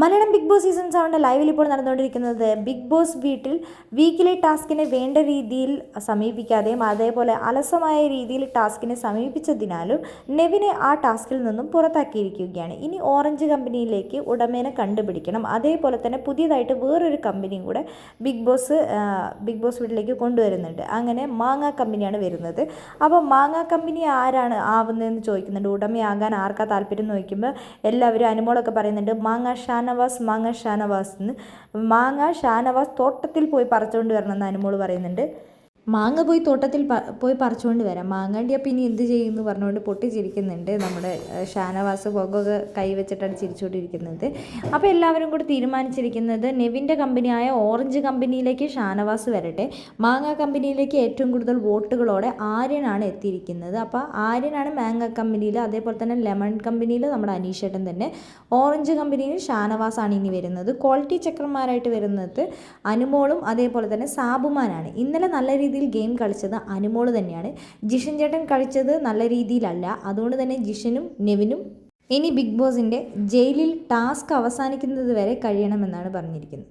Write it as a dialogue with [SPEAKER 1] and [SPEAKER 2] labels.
[SPEAKER 1] Malayalam big Boss season സെവന്റെ ലൈവിൽ ഇപ്പോൾ നടന്നുകൊണ്ടിരിക്കുന്നത്. ബിഗ് ബോസ് വീട്ടിൽ വീക്കിലി ടാസ്കിനെ വേണ്ട രീതിയിൽ സമീപിക്കാതെയും അതേപോലെ അലസമായ രീതിയിൽ ടാസ്കിനെ സമീപിച്ചതിനാലും നെവിനെ ആ ടാസ്കിൽ നിന്നും പുറത്താക്കിയിരിക്കുകയാണ്. ഇനി ഓറഞ്ച് കമ്പനിയിലേക്ക് ഉടമേനെ കണ്ടുപിടിക്കണം. അതേപോലെ തന്നെ പുതിയതായിട്ട് വേറൊരു കമ്പനിയും കൂടെ ബിഗ് ബോസ് ബിഗ് ബോസ് വീട്ടിലേക്ക് കൊണ്ടുവരുന്നുണ്ട്. അങ്ങനെ മാങ്ങ കമ്പനിയാണ് വരുന്നത്. അപ്പോൾ മാങ്ങ കമ്പനി ആരാണ് ആവുന്നതെന്ന് ചോദിക്കുന്നുണ്ട്. ഉടമയാകാൻ ആർക്കാ താല്പര്യം എന്ന് ചോദിക്കുമ്പോൾ എല്ലാവരും അനുമോളൊക്കെ പറയുന്നുണ്ട് മാങ്ങ ഷാനവാസ് മാങ്ങ ഷാനവാസ് എന്ന്. മാങ്ങ ഷാനവാസ് തോട്ടത്തിൽ പോയി പറിച്ചുകൊണ്ട് വരണം എന്ന് അനുമോൾ പറയുന്നുണ്ട്. മാങ്ങ പോയി തോട്ടത്തിൽ പോയി പറിച്ചുകൊണ്ട് വരാം. മാങ്ങാണ്ടി അപ്പം ഇനി എന്ത് ചെയ്യുമെന്ന് പറഞ്ഞുകൊണ്ട് പൊട്ടിച്ചിരിക്കുന്നുണ്ട്. നമ്മുടെ ഷാനവാസ് പൊകൊക്കെ കൈവച്ചിട്ടാണ് ചിരിച്ചുകൊണ്ടിരിക്കുന്നത് അപ്പോൾ എല്ലാവരും കൂടി തീരുമാനിച്ചിരിക്കുന്നത് നെവിന്റെ കമ്പനിയായ ഓറഞ്ച് കമ്പനിയിലേക്ക് ഷാനവാസ് വരട്ടെ. മാങ്ങ കമ്പനിയിലേക്ക് ഏറ്റവും കൂടുതൽ വോട്ടുകളോടെ ആര്യനാണ് എത്തിയിരിക്കുന്നത്. അപ്പോൾ ആര്യനാണ് മാങ്ങ കമ്പനിയിൽ അതേപോലെ തന്നെ ലെമൺ കമ്പനിയിൽ നമ്മുടെ അനീഷേട്ടൻ തന്നെ. ഓറഞ്ച് കമ്പനിയിൽ ഷാനവാസാണ് ഇനി വരുന്നത്. ക്വാളിറ്റി ചെക്കർമാരായിട്ട് വരുന്നത് അനുമോളും അതേപോലെ തന്നെ സാബുമാനാണ്. ഇന്നലെ നല്ല രീതിയിൽ ഗെയിം കളിച്ചത് അനുമോൾ തന്നെയാണ്. ജിഷൻ ചേട്ടൻ കളിച്ചത് നല്ല രീതിയിലല്ല. അതുകൊണ്ട് തന്നെ ജിഷനും നെവിനും ഇനി ബിഗ് ബോസിന്റെ ജയിലിൽ ടാസ്ക് അവസാനിക്കുന്നത് വരെ കഴിയണമെന്നാണ് പറഞ്ഞിരിക്കുന്നത്.